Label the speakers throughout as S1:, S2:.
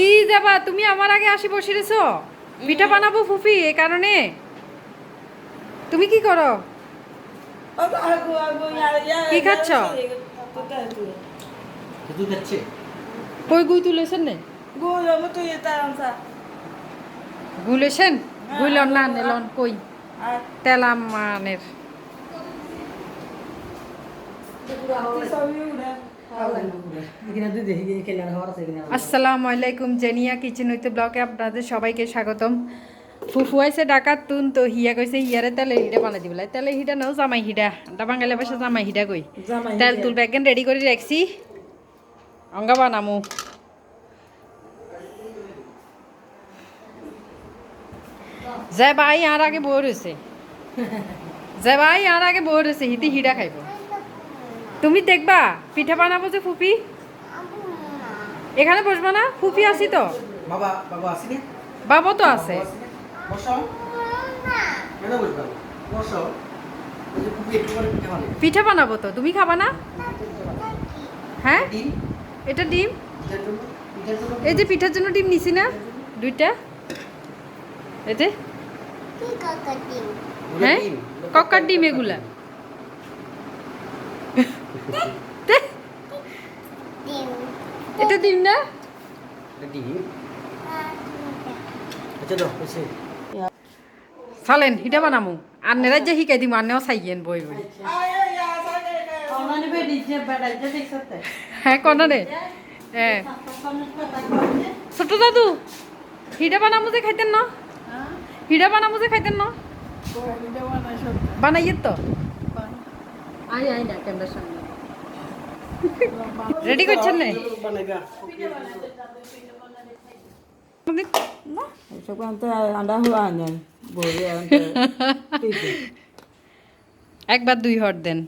S1: কি যাবা তুমি আমার আগে আসি বসে রেছো পিঠা বানাবো ফুফি এ কারণে তুমি কি করো কি খাচ্ছ? কই গুই তুলেছেন নে গুলেছেন গুইলন না নেলন কই তেলাম মানের আসসালামু আলাইকুম জেনিয়া কিচেন হইতে ব্লকে আপনাদের সবাইকে স্বাগতম। ফুফু আইসে ডাকাত তুন তো হিয়া কইছে হিয়ারে তেলে হিডা বানাই দিবলাই তেলে হিডা নাও জামাই হিডা দা বাঙালি ভাষা জামাই হিডা কই? তেল তুল ব্যাগেন রেডি করে রাখছি। অঙ্গা বানামু। যে ভাই আর আগে বই রয়েছে। যে ভাই আর আগে বই রয়েছে হিতি হিডা খাইব। তুমি দেখবা পিঠা বানাবো যে ফুপি? এখানে বসবা না? ফুপি আছি তো।
S2: বাবা বাবা আসিনি
S1: বাবা তো আছে।
S2: বসো। কেন বসবা? বসো। ওই যে কুকুর একটু করে পিঠে বানাবে।
S1: পিঠা বানাবো তো তুমি খাবা না? হ্যাঁ? এটা ডিম? এই যে পিঠার জন্য ডিম নিছি না? দুইটা।
S2: এতে
S1: হ্যাঁ? কক্কার ডিম এগুলা। এটা ডিম না?
S2: এটা ডিম। আচ্ছা
S1: চালেন হিটা বানামু। আন্নেরা যে শিকাই দিম আন্নেও চাইয়েন বই বই। হ্যাঁ কনা রে হ্যাঁ ছোট দাদু হিডা বানামু যে খাইতেন না? হিডা বানামু যে খাইতেন না? বানাইয়ের তো? আই আই না ক্যামেরার সামনে। রেডি করছেন না? একবার দুই হট দেন।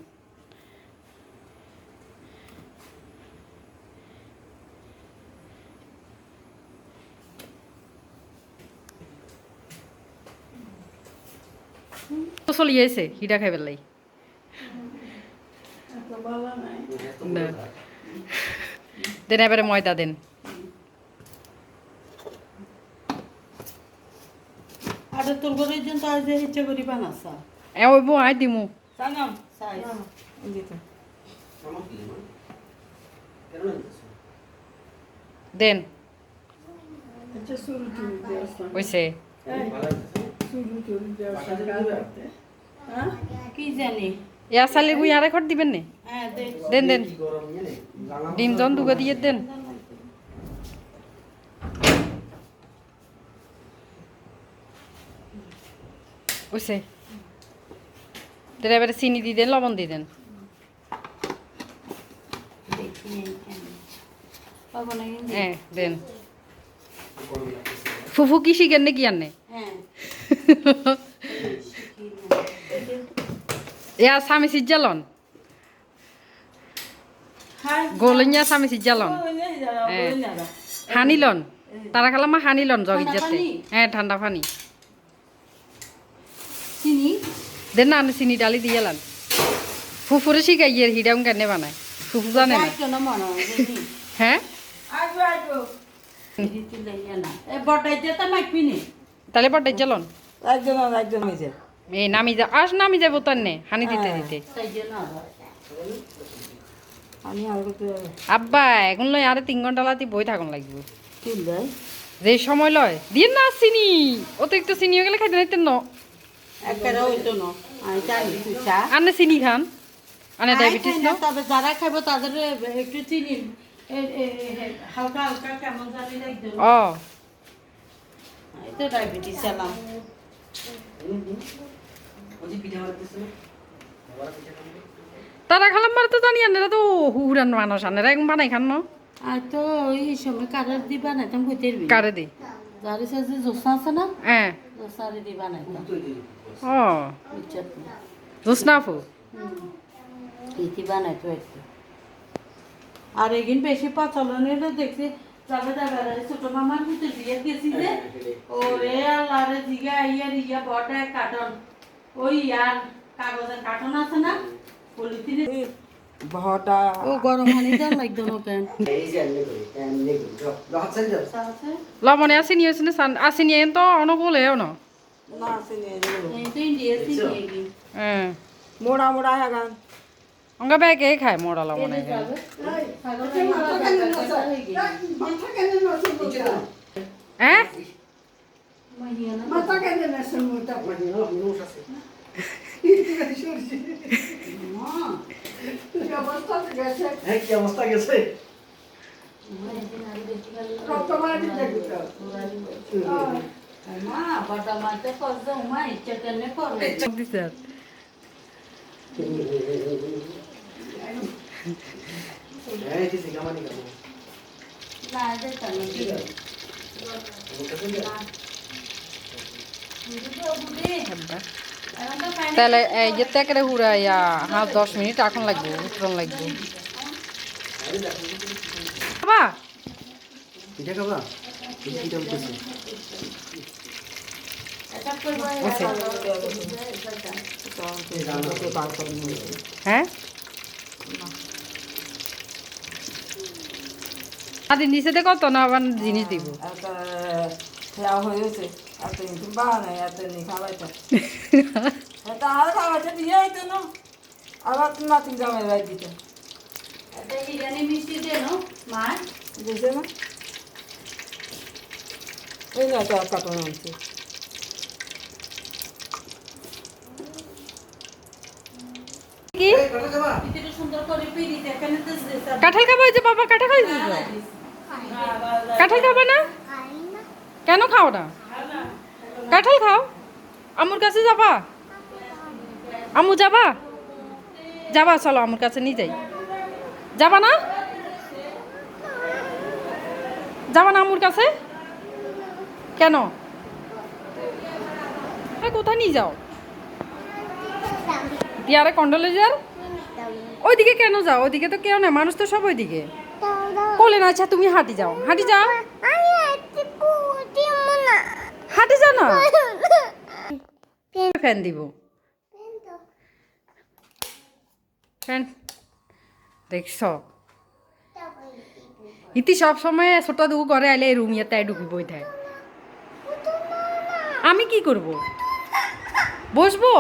S1: তো চলি আছে হিডা খাই পেলাই না দেন। এবারে ময়দা দেন।
S3: আরে তোর ঘরে যেন তো আজ ইচ্ছা করি বানাসা।
S1: এ ওই বউ আই দিমু।
S3: সানাম সাইজ দিতে?
S1: দেন।
S3: আচ্ছা দেওয়া হ্যাঁ? কি জানি?
S1: ইয়া সালে গুই আরে খট দিবেন নে?
S3: হ্যাঁ
S1: দেন দেন। ডিম জন দুগা দিয়ে দেন। দেন এবারে চিনি দিয়ে দেন লবণ দিয়ে দেন। হ্যাঁ দেন। ফুফু কি শিখেন নাকি আনে
S3: হ্যাঁ।
S1: ইয়া স্বামী সিজ্জালন গোলনিয়া স্বামী সিজ্জালন। হানিলন তারা খালামা হানিলন
S3: ঠান্ডা
S1: যাতে? হ্যাঁ ঠান্ডা পানি
S3: চিনি
S1: দেন না চিনি ডালি দিয়ে লান ফুফুরে শিখাই ইয়ে হিডাম কেনে বানায় ফুফু জানে না
S3: হয় বটাই
S1: তাহলে পটাই চলন
S3: একজন একজন হয়েছে
S1: এই নামি যা আস নামি যাব তার নে হানি দিতে দিতে।
S3: আর কত
S1: আব্বা এখন লয় আরে তিন ঘণ্টা লাতি বই থাকুন লাগবে। যে সময় লয় দিয়ে না চিনি অতিরিক্ত চিনি হয়ে গেলে খাইতে নাইতেন ন। আনে চিনি খান আনে ডায়াবেটিস না,
S3: তবে যারা খাইবো তাদের একটু চিনি হালকা হালকা কেমন জানি লাগবে।
S1: ও।
S3: তো ডায়াবেটিস এলাম
S2: ওই?
S1: তারা খালাম মারে তো জানি আনেরা তো হুরান মানুষ আনেরা এখন বানাই খান
S3: আর তো এই সময় কারার দিবা না তুমি কইতে পারবি
S1: কারে দি?
S3: যারে সাথে জোসা আছে না
S1: হ্যাঁ
S3: জোসারে দিবা না
S2: তো এই
S1: ও।
S3: বুঝছত না
S1: জোসনাফু
S3: ইতি বানাই তো আর এগিন বেশি পাচলন হলে দেখছি আর এই ছোট মামার মধ্যে বিয়ে গেছি যে ওরে আল্লাহ রে জিগা ইয়ার ইয়া বড় এক কার্টন। ওই ইয়ার কাগজের কার্টন আছে না? পলিথিনে
S4: ভটা
S3: ও গরম পানি দেন লাগতো না কেন
S1: লবণে আসেনি হয়েছে না সান- আসেনি এন তো অনুকূল হেও না
S4: না আছে নিয়ে যাব
S1: হ্যাঁ।
S4: মোড়া মোড়া হ্যাঁ
S1: অঙ্গা ব্যাগে খায় মোড়া লবণে হ্যাঁ?
S2: অবস্থা গেছে
S3: মা
S1: তাহলে এই যে তেকরে হুড়াইয়া হ্যাঁ দশ মিনিট এখন লাগবে উঠরন লাগবে। বাবা
S2: পিঠা খাবা? পিঠা উঠেছে
S1: হ্যাঁ? আদি নিচে দেখো তো না আবার জিনিস দিব। কাঁঠাল খাব যে বাবা কাঁঠাল খাই কাঁঠাল খাব না? কেন খাও না? কাঁঠাল খাও। আমুর কাছে যাবা? আমু যাবা? যাবা, চলো আমুর কাছে নিয়ে যাই। যাবা না? যাবা না আমুর কাছে? কেন? কোথায় নিয়ে যাও? দিয়ারে কন্ডোলেজার ওইদিকে কেন যাও? ওইদিকে তো কেউ না মানুষ তো সব ওইদিকে। বলে না আচ্ছা তুমি হাঁটি যাও। হাঁটি যাও। হাঁটি যাও না। ফ্যান দিব। ফ্যান। দেখছ? ইতি সব সময় ছোট দুঃখ করে আইলে এই রুম ইয়াতে ঢুকি বই থাকে আমি কি করব? বসবো?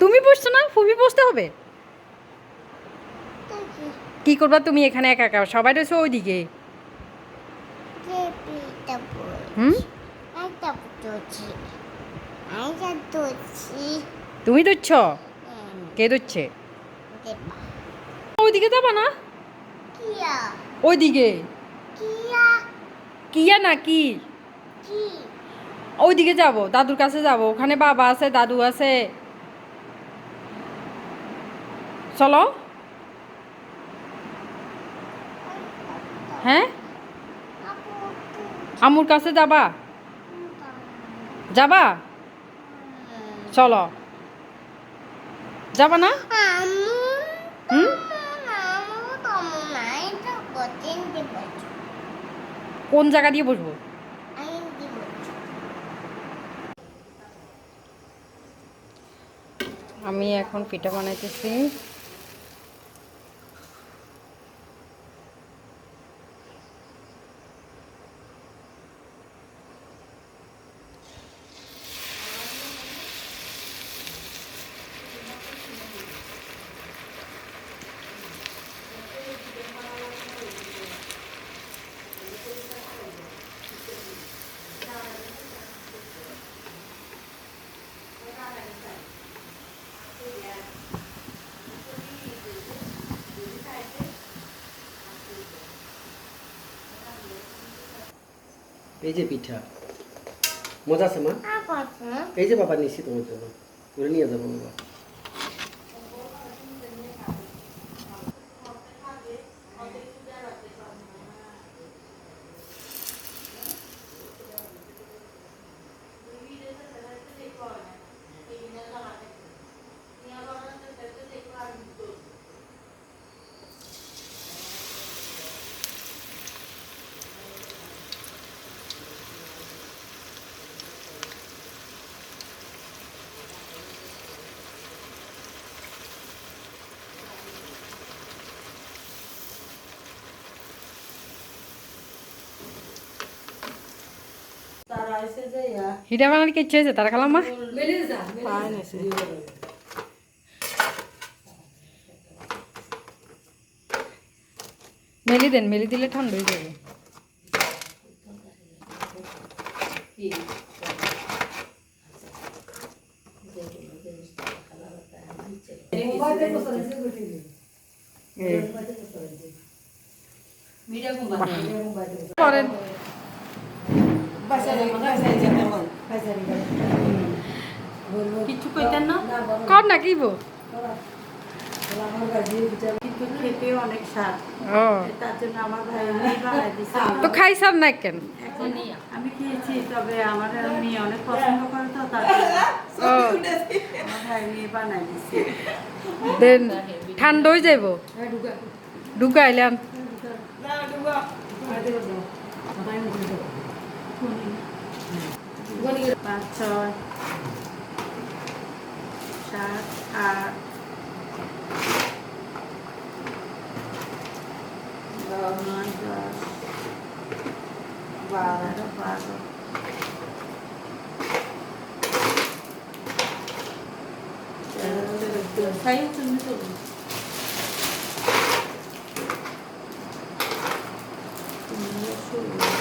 S1: তুমি বসছো না? ফুবি বসতে হবে? কি করবা তুমি এখানে একা একা? সবাই রয়েছে ওইদিকে। হুম? তুমি ধরছ? কে ধরছে? ওইদিকে যাবা না? ওইদিকে। কিয়া। না কি? ওইদিকে যাব দাদুর কাছে যাব। ওখানে বাবা আছে দাদু আছে। চলো। হ্যাঁ? আমুর কাছে যাবা? যাবা? চলো। যাবা না? কোন জায়গা দিয়ে বসবো? আমি এখন পিঠা বানাইতেছি।
S2: এই যে পিঠা। মজা আছে মা? এই যে বাবা নিচ্ছি তোমার জন্য। করে নিয়ে যাব বাবা।
S1: হিটা বানালে কিচ্ছু হয়েছে তারা খালাম মা মেলি দেন মেলি দিলে ঠান্ডা হয়ে যাবে করেন
S3: কিছু কইতেন না?
S1: কর না কি বো
S3: কিন্তু খেতে অনেক স্বাদ।
S1: ও।
S3: তার জন্য আমার ভাই উনি বানাই দিছে।
S1: তো খাইছাম না কেন?
S3: আমি খেয়েছি তবে আমার মেয়ে অনেক পছন্দ করে তো তার জন্য
S1: ও।
S3: আমার ভাই মেয়ে বানাই দিছে।
S1: দেন ঠান্ডা হয়ে যাইব? ঢুকাইলাম।
S3: পাঁচ ছয় সাত আট নয় দশ বারো বারো তেরো চোদ্দ তাই তুমি চলুন পনেরো ষোলো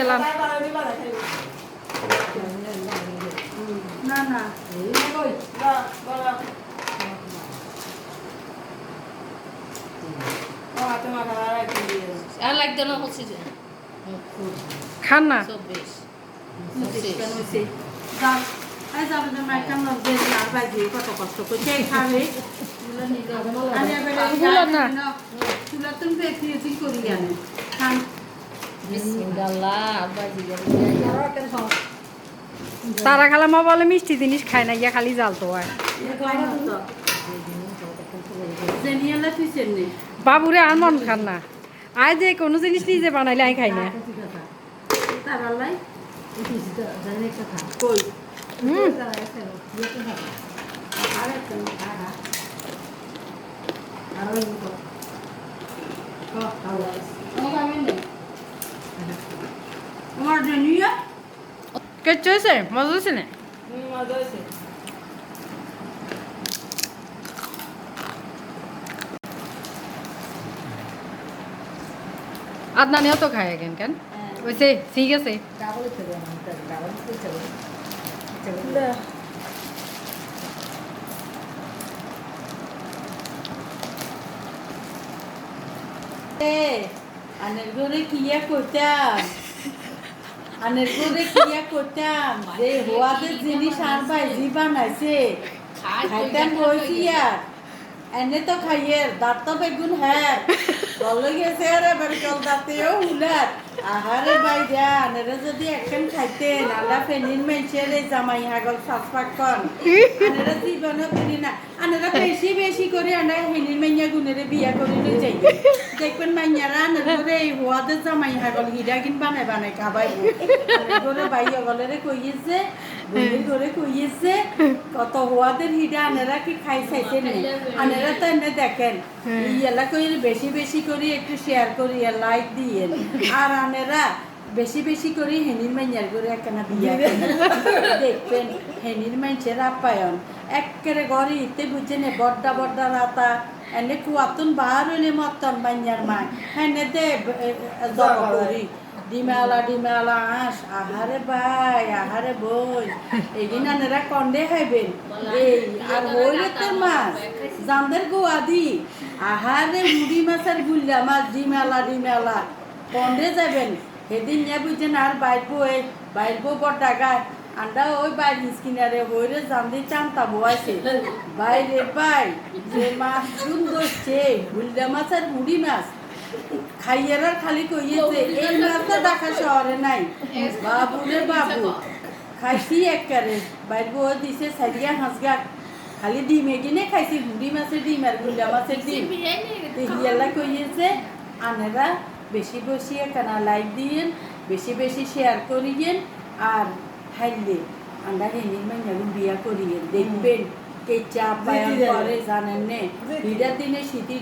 S1: এলাম
S3: না না।
S5: আর লাগতো না যে।
S1: খান
S5: চব্বিশ
S3: বাজি কত কষ্ট করছে খাবে। আমি এবারে
S1: না।
S3: তুমি করি জানে। খান
S1: তারা খালামা বলে মিষ্টি জিনিস খায় না ইয়া খালি জাল তো
S3: পিছেন
S1: বাবুরে আর মন খান না। আয় যে কোনো জিনিস নিজে বানাইলে আই খাই না। হুম।
S3: আর একটা তোমার জেনিয়া
S1: কেচ্ছ হয়েছে মজা হয়েছে না আদনানিও তো খায় কেন কেন ওইসে ঠিক আছে
S3: আনের ঘরে কিয়া করতাম আনের ঘরে কিয়া করতাম যে হওয়াদের জিনিস আর ভাইজি বানাইছে খাইতাম হয়েছি আর এনে তো খাইয়ে দাঁত তো বেগুন হ্যাঁ বলে গেছে আর এবার কল দাঁতেও হুলার আহারে ভাই যা আনেরা যদি একখান খাইতেন আল্লাহ ফেনির মেনছের এই জামাই হাগল সাসপাক কন আনেরা জীবনও ফেনি না, আনেরা বেশি বেশি করে আনা হেনির মাইয়া গুনেরে বিয়া করে নিয়ে যাই। দেখবেন মাইয়ারা আনের এই হওয়াদের জামাই হাগল হিরা কিন বানাই বানাই খাবাই করে ভাই, অগলেরে কইয়েছে বোনের করে কইয়েছে কত হওয়াদের হিডা আনেরা কি খাই চাইছে নি? আনেরা তো এনে দেখেন ইয়ালা কই বেশি বেশি করে একটু শেয়ার করি লাইক দিয়ে আর আনেরা বেশি বেশি করে হেনির মাইয়ার করে একখানা বিয়া দেখবেন হেনির আপ্যায়ন। একেবারে ঘরে ইতে নে বড্ডা বড্ডা রাতা। এনে কুয়াতুন বার হইলে মতন মাইয়ার মা হেনে দে করি। ডিমেলা ডিমেলা আস আহারে ভাই, আহারে বই। এগিনা নেরা কন্ডে খাইবেন। এই, আর হইলে তোর মাছ জানদের গোয়াদি আহারে মুড়ি মাছের গুল্লা, মাছ ডিমেলা ডিমেলা। কন্ডে যাবেন সেদিন নিয়ে বুঝছেন আর বাইরবো এই বাইরবো বড় গায় আন্ডা ওই বাইর কিনারে হইরে জানদি চান্তা বোয়াছে বাইরে বাই যে মাছ সুন্দর সে, গুল্লা মাছ আর মুড়ি মাছ। খাইয়ার খালি কইয়েছে এই মাছ তো ঢাকা শহরে নাই। বাবু রে বাবু। খাইছি একবারে বাইর বউ দিছে সারিয়া হাঁসগা। খালি ডিমে কিনে খাইছি মুড়ি মাছের ডিম আর গুল্লা মাছের ডিম। হিয়ালা কইয়েছে আনেরা বেশি বেশি একখানা লাইক দিয়েন বেশি বেশি শেয়ার করিয়েন আর হাইলে আমরা হেনির মাইয়াগুন বিয়া করিয়ে দেখবেন কে চা পায়ন করে জানেন নে।
S4: জিতি।
S3: হিডার দিনে শীতি